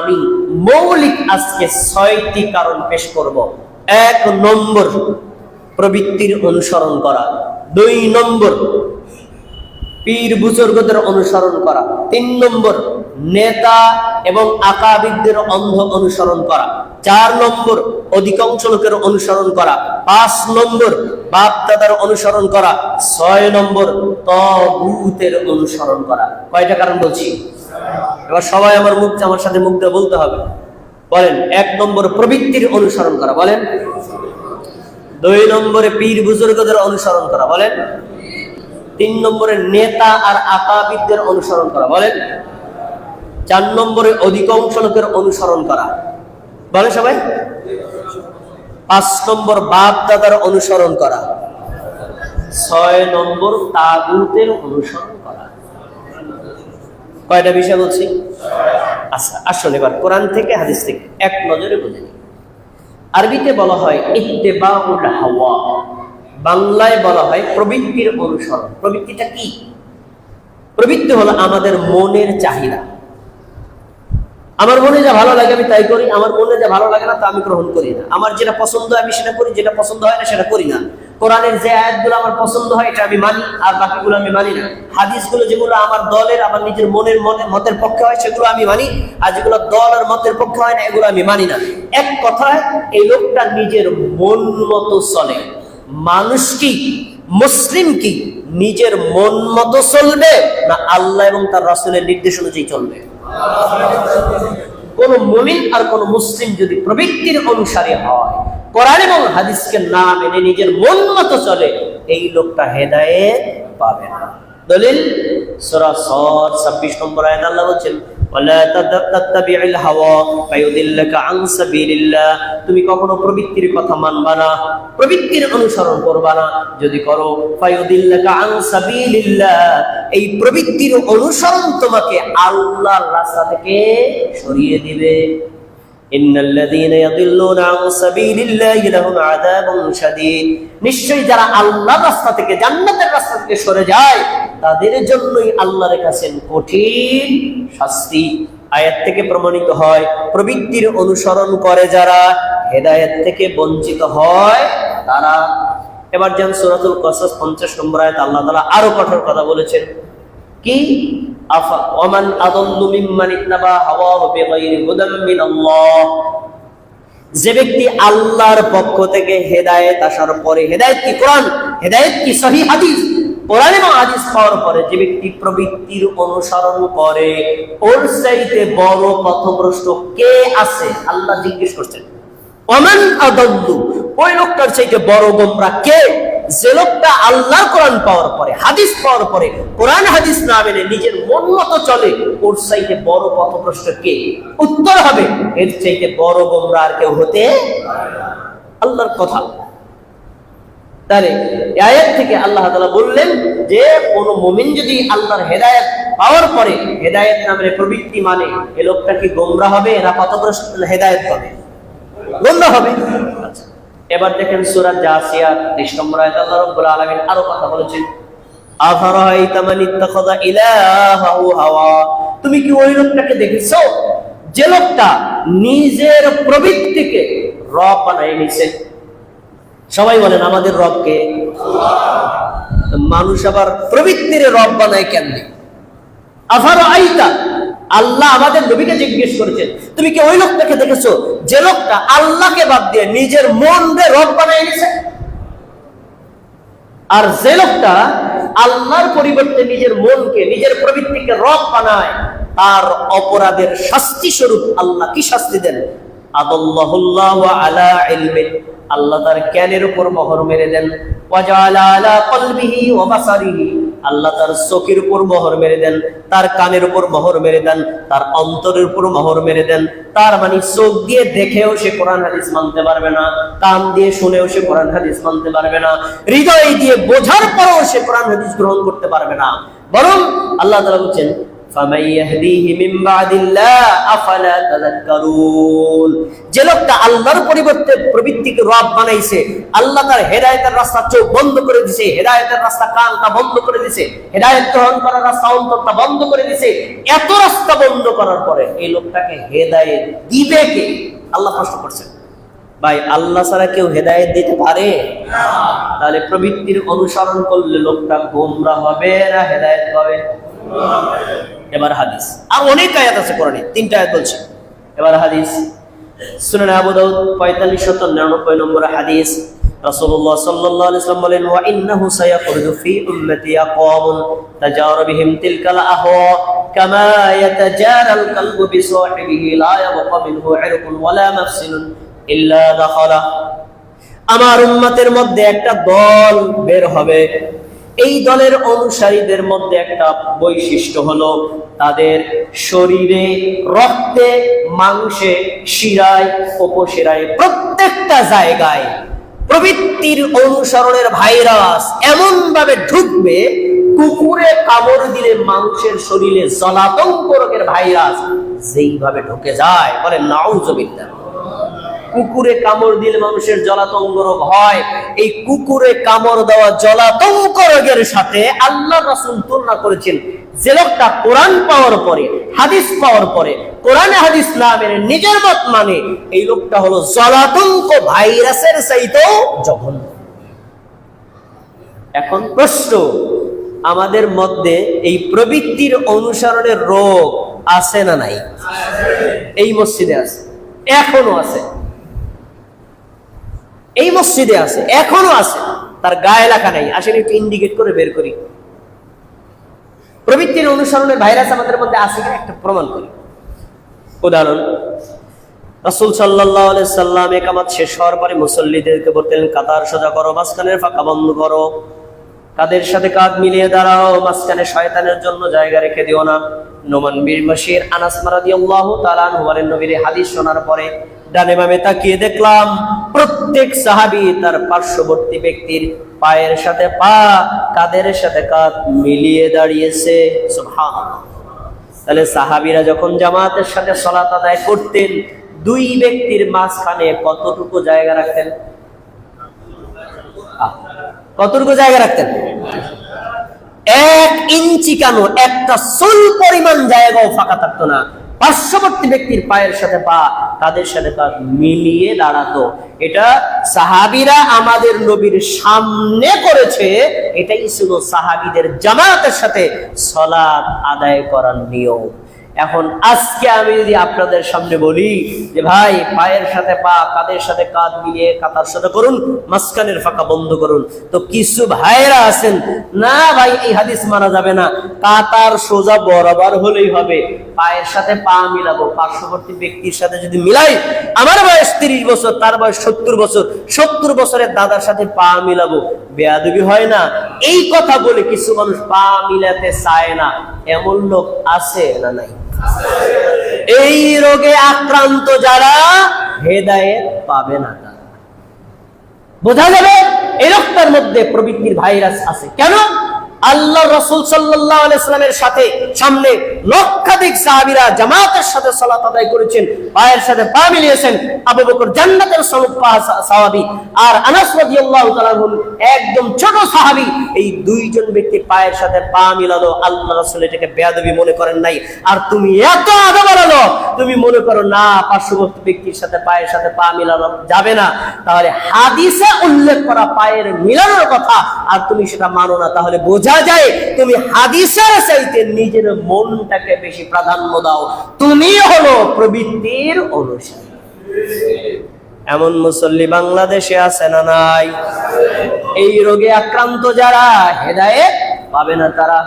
আমি মৌলিক আজকে ছয়টি কারণ পেশ করব। এক নম্বর, প্রবৃত্তির অনুসরণ করা। দুই নম্বর, পীর বুজুর্গদের অনুসরণ করা। তিন নম্বর নেতা এবং আকাবিদদের অন্ধ অনুসরণ করা। চার নম্বর, অধিকাংশ লোকের অনুসরণ করা। পাঁচ নম্বর বাপ দাদার অনুসরণ করা। ছয় নম্বর, তগুতের অনুসরণ করা। কয়টা কারণ বলছি? এবার সবাই আমার মুখ, আমার সাথে মুখ দিয়ে বলতে হবে। বলেন, এক নম্বর, প্রবৃত্তির অনুসরণ করা। বলেন। দুই নম্বরে, পীর বুজুর্গদের অনুসরণ করা। বলেন। তিন নম্বরে, নেতা আর আকাবিদদের অনুসরণ করা। বলেন। চার নম্বরে অধিকাংশ লোকের অনুসরণ করা। বলে সবাই। পাঁচ নম্বর বাপ দাদার অনুসরণ করা। ছয় নম্বর তাগুতের অনুসরণ করা। কয়টা বিষয় বলছি? আচ্ছা আসলে এবার কোরআন থেকে হাদিস থেকে এক নজরে বুঝে আরবিতে বলা হয় ইত্তেবাউল হাওয়া। বাংলায় বলা হয় প্রবৃত্তির অনুসরণ। প্রবৃত্তিটা কি? প্রবৃত্তি হলো আমাদের মনের চাহিদা। আমার মনে যা ভালো লাগে আমি তাই করি, আমার মনে যা ভালো লাগে না তা আমি গ্রহণ করি না। আমার যেটা পছন্দ আমি সেটা করি, যেটা পছন্দ হয় না সেটা করি না। কোরআনের যে আয়াতগুলো আমার পছন্দ হয়, এটা আমি মানি, আর বাকিগুলো আমি মানি না। হাদিসগুলো যেগুলো আমার দলের, আমার নিজের মনের মনে, মতের পক্ষে হয়, সেগুলো আমি মানি, আর যেগুলো দল আর মতের পক্ষে হয় না, এগুলো আমি মানি না। এক কথায়, এই লোকটা নিজের মন মতো চলে। মানুষ কি, মুসলিম কি, নিজের মন মতো চলবে, না আল্লাহ এবং তার রাসুলের নির্দেশ অনুযায়ী চলবে? কোন মুমিন আর কোন মুসলিম যদি প্রবৃত্তির অনুসারে হয়, কোরআন এবং হাদিসকে না মেনে নিজের মন মতো চলে, এই লোকটা হেদায়ে পাবে না। দলিল সরাসর ছাব্বিশ 26 নম্বর আয়াত আল্লাহ তুমি কখনো প্রবৃত্তির কথা মানবা না, প্রবৃত্তির অনুসরণ করবা না। যদি করো এই প্রবৃত্তির অনুসরণ তোমাকে আল্লাহর রাস্তা থেকে সরিয়ে দিবে। নিশ্চয়ই যারা আল্লাহর রাস্তা থেকে, জান্নাতের রাস্তা থেকে সরে যায়, তাদের জন্যই আল্লাহর কাছে কঠিন শাস্তি। আয়াত থেকে প্রমাণিত হয়, প্রবৃত্তির অনুসরণ করে যারা, হেদায়েত থেকে বঞ্চিত হয় তারা। এবার যেন সূরাতুল কসস 50 নম্বর আয়াত আল্লাহ তাআলা আরও কঠোর কথা বলেছেন। কি? যে ব্যক্তি আল্লাহর পক্ষ থেকে হেদায়েত আসার পরে, হেদায়েত কি কোরআন? হেদায়েত কি সহি হাদিস? কোরআন এবং হাদিস পাওয়ার পরে যে ব্যক্তি প্রবৃত্তির অনুসরণ করে, ওর চাইতে বড় পথভ্রষ্ট কে আছে? আল্লাহ জিজ্ঞেস করছেন। অমান আদল্লু, ওই লোকটার চাইতে বড় গোমরা কে? যে লোকটা আল্লাহ কোরআন পাওয়ার পরে, হাদিস পাওয়ার পরে, কোরআন হাদিস না মেনে নিজের মন মতো চলে, ওর চাইতে বড় পথভ্রষ্ট কে? উত্তর হবে, এর চাইতে বড় গোমরা আর কেউ হতে আল্লাহর কথা। তাহলে আয়াত থেকে আল্লাহ তাআলা বললেন যে, কোন মুমিন যদি আল্লাহর হেদায়েত পাওয়ার পরে, হেদায়েত নামের প্রবৃত্তি মানে এ লোকটা কি গোমরা হবে না পথভ্রষ্ট হেদায়েত হবে? গোমরা হবে। আচ্ছা। এবার দেখেন সূরা জাসিয়া 30 নম্বর আয়াত আল্লাহ রাব্বুল আলামিন আরও কথা বলেছেন। তুমি কি ওই লোকটাকে দেখেছ? যে লোকটা নিজের প্রবৃত্তিকে রব বানায় নিছে সবাই বলেন, আমাদের রবকে মানুষ আবার প্রবৃত্তির রব বানায় কেমনি? আফার আইতা আল্লাহ আমাদের নবীকে জিজ্ঞেস করেছেন, তুমি কি ওই লোকটাকে দেখেছ যে লোকটা আল্লাহকে বাদ দিয়ে নিজের মন রে রব বানায় নিছে আর যে লোকটা আল্লাহর পরিবর্তে নিজের মনকে, নিজের প্রবৃত্তিকে রব বানায়, তার অপরাধের শাস্তি স্বরূপ আল্লাহ কি শাস্তি দেন? আল্লাহ তার জ্ঞানের উপর মোহর মেরে দেন। আল্লাহ তার চোখের উপর মোহর মেরে দেন, তার কানের উপর মোহর মেরে দেন, তার অন্তরের উপর মোহর মেরে দেন। তার মানে চোখ দিয়ে দেখেও সে কোরআন হাদিস মানতে পারবে না, কান দিয়ে শুনেও সে কোরআন হাদিস মানতে পারবে না, হৃদয় দিয়ে বোঝার পরেও সে কোরআন হাদিস গ্রহণ করতে পারবে না। বরং আল্লাহ তালা বলছেন যে লোকটা আল্লাহর পরিবর্তে প্রবৃত্তিকে রব বানাইছে, আল্লাহ তার হেদায়তের রাস্তা চোখ বন্ধ করে দিছে, হেদায়তের রাস্তা কানটা বন্ধ করে দিছে, হেদায়ত গ্রহণ করার রাস্তা অন্তরটা বন্ধ করে দিছে, এত রাস্তা বন্ধ করার পরে এই লোকটাকে হেদায়ত দিবে কে? আল্লাহ প্রশ্ন করছেন। ভাই, আল্লাহ ছাড়া কেউ হেদায়ত দিতে পারে? তাহলে প্রবৃত্তির অনুসরণ করলে লোকটা গোমরা হবে না হেদায়ত পাবে? এবার হাদিস। আর অনেক আয়াত আছে কোরআনে, তিনটা আয়াত বলছে। এবার হাদিস, সুনান আবু দাউদ 4599 নম্বর হাদিস। রাসূলুল্লাহ সাল্লাল্লাহু আলাইহি ওয়াসাল্লাম বলেন, ওয়া ইন্নাহু সায়াখরুজু ফি উম্মতি আকাওমুন তাজারা বিহিম তিলকাল আহওয়া, কামা ইয়াতাজারা আল কলবু বিসাহিবিহি, লা ইয়াবকা মিনহু ইরকুন ওয়ালা মাফসিলুন ইল্লা দাখালা। আমার উম্মতের মধ্যে একটা দল বের হবে। এই দলের অনুসারীদের মধ্যে একটা বৈশিষ্ট্য হলো তাদের শরীরে রক্তে, মাংসে, শিরায়, উপশিরায় প্রত্যেকটা জায়গায় প্রবৃত্তির অনুসরণের ভাইরাস এমন ভাবে ঢুকবে, কুকুরে কামড় দিলে মাংসের শরীরে জলাতঙ্ক রোগের ভাইরাস যেইভাবে ঢুকে যায়, বলে নাউজবিল্লাহ। কুকুরে কামড় দিলে মানুষের জলাতঙ্ক রোগ হয়। এই কুকুরে কামড় দেওয়া জলাতঙ্ক রোগের সাথে আল্লাহ রাসূল তুলনা করেছেন যে লোকটা কোরআন পাওয়ার পরে, হাদিস পাওয়ার পরে, কোরআনে হাদিস না মেনে নিজের মত মানে এই লোকটা হলো জলাতঙ্ক ভাইরাসের চাইতেও জঘন্য। এখন প্রশ্ন, আমাদের মধ্যে এই প্রবৃত্তির অনুসরণের রোগ আছে না নাই? এই মসজিদে আছে, এখনও আছে। এই মসজিদে আছে, এখনও আছে। তার গায়ে লেখা নাই আসেন একটু ইন্ডিকেট করে বের করি। প্রবৃত্তির অনুসরণের ভাইরাস আমাদের মধ্যে আছে কিনা একটা প্রমাণ করি। উদাহরণ, রাসূল আলাইহি সাল্লাম একামত শেষ হওয়ার পরে মুসল্লিদেরকে বলতেন কাতার সোজা করো, মাঝখানের ফাঁকা বন্ধ করো। কাদের সাথে কাঁধ মিলিয়ে দাঁড়াও, মাঝখানে শয়তানের জন্য জায়গা রেখে দিও না। নোমান বীর বশির আনাস রাদিয়াল্লাহু তাআলা আনহু বলেন, নবীর হাদিস শোনার পরে ডানে বামে তাকিয়ে দেখলাম, প্রত্যেক সাহাবী তার পার্শ্ববর্তী ব্যক্তির পায়ের সাথে পা কাদের সাথে কাঁধ মিলিয়ে দাঁড়িয়েছে। তাহলে সাহাবীরা যখন জামাতের সাথে সলাত আদায় করতেন, দুই ব্যক্তির মাঝখানে কতটুকু জায়গা রাখতেন? কতটুকু জায়গা রাখতেন? এক ইঞ্চি কেন? একটা সুল পরিমাণ জায়গাও ফাঁকা থাকতো না। পার্শ্ববর্তী ব্যক্তির পায়ের সাথে পা, তাদের সাথে পা মিলিয়ে দাঁড়াতো। এটা সাহাবিরা আমাদের নবীর সামনে করেছে। এটাই ছিল সাহাবিদের জামাতের সাথে সলাদ আদায় করার নিয়ম। এখন আজকে আমি যদি আপনাদের সামনে বলি যে ভাই, পায়ের সাথে পা কাদের সাথে কাঁধ মিলিয়ে কাতার সাথে করুন, মাঝখানের ফাঁকা বন্ধ করুন। তো কিছু ভাইরা আছেন, না ভাই, এই হাদিস মানা যাবে না। কাতার সোজা বরাবর হলেই হবে। পায়ের সাথে পা মিলাবো। পার্শ্ববর্তী ব্যক্তির সাথে যদি মিলাই, আমার বয়স তিরিশ বছর, তার বয়স সত্তর বছর, সত্তর বছরের দাদার সাথে পা মিলাবো। বেয়াদবি হয় না। এই কথা বলে কিছু মানুষ পা মিলাতে চায় না। এমন লোক আছে না নাই? এই রোগে আক্রান্ত যারা, হেদায়েত পাবে না বোঝা যাবে, এই রক্তের মধ্যে প্রবৃত্তির ভাইরাস আছে। কেন? আল্লাহ রসুল আলাইস্লামের সাথে, সামনে লক্ষাধিক সাহাবিরা জামাতের সাথে সলাত আদায় করেছেন, পায়ের সাথে পা মিলিয়েছেন। আবু বকর জান্নাতের সাহাবি। আর আনাস একদম ছোট সাহাবি, এই দুইজন ব্যক্তি পায়ের সাথে পা মিলালো, আল্লাহ রাসূল এটাকে বেয়াদবি মনে করেন নাই। আর তুমি এত আদা বাড়ালো তুমি মনে করো, না, পার্শ্ববর্তী ব্যক্তির সাথে পায়ের সাথে পা মিলানো যাবে না। তাহলে হাদিসে উল্লেখ করা পায়ের মিলানোর কথা, আর তুমি সেটা মানো না। তাহলে বোঝা যায়, তুমি হাদিসের চাইতে নিজের মনটাকে বেশি প্রাধান্য দাও। তুমি হলো প্রবৃত্তির অনুসারী। এমন মুসল্লি বাংলাদেশে আছে না নাই? এই রোগে আক্রান্ত যারা হেদায়ে পাবে না তারা।